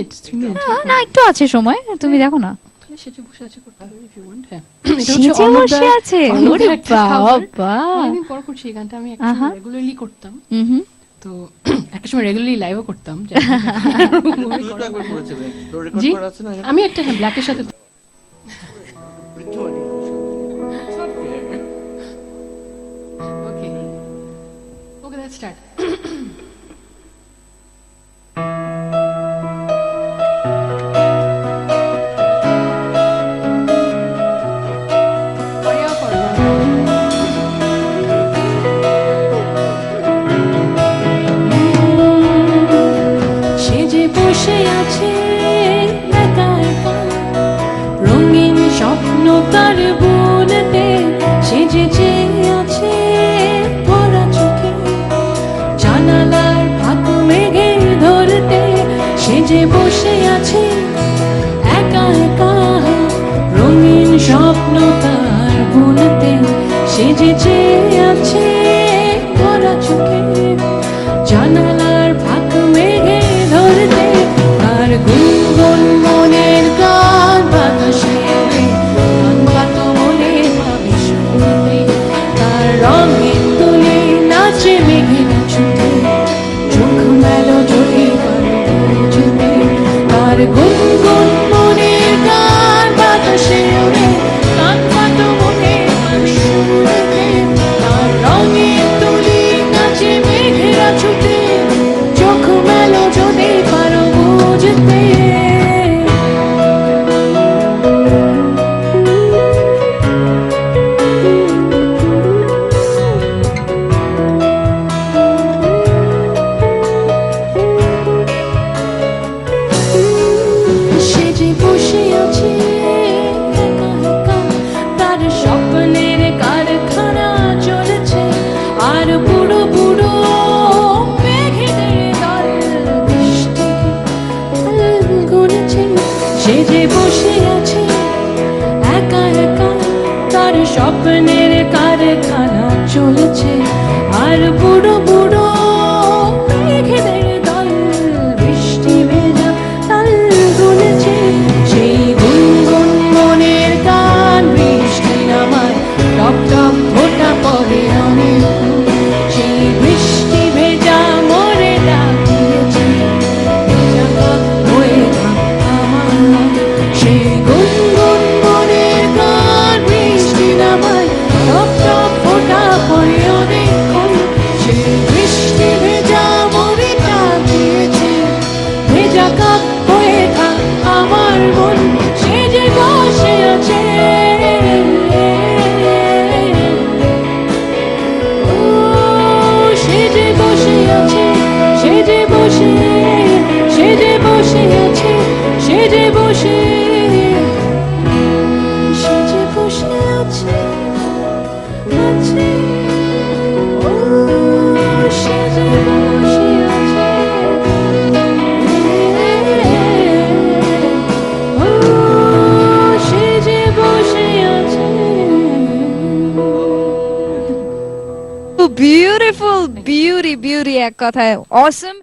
আহ, না একটু আছে সময় তুমি দেখো না। সেজে বসে আছে করতে হবে if you want, হ্যাঁ। সেজে বসে আছে। ওরে বাবা। অনেকদিন পর করছি এই গানটা আমি আহা। রেগুলারলি করতাম। হুম হুম। তো একটা সময় রেগুলারলি লাইভও করতাম জি। আমি একটা ব্ল্যাকের সাথে ওকে ওকে দ্যাটস স্টার্ট স্বপ্ন তার সে যে যে আছে চোখে। জানালার ভাত মেঘে ধরতে সে যে বসে আছে একা একা। রঙিন স্বপ্ন তার বুনতে সে যে তার গুনগুন মনের গান বাতাসে ওড়ে গান পাতো মনে শুনতে তার রঙের তুলি নাচে মেঘে নাচুতে চোখ মেলো যদি পারো বুঝতে। যে বসে আছে তার স্বপ্নের কারখানা চলেছে। আর বুড়ো বুড়ো সে যে বসে আছে তার স্বপ্নের কারখানা চলেছে। আর বুড়ো বুড়ো বিউটিফুল বিউটি বিউটি এক কথায় অসম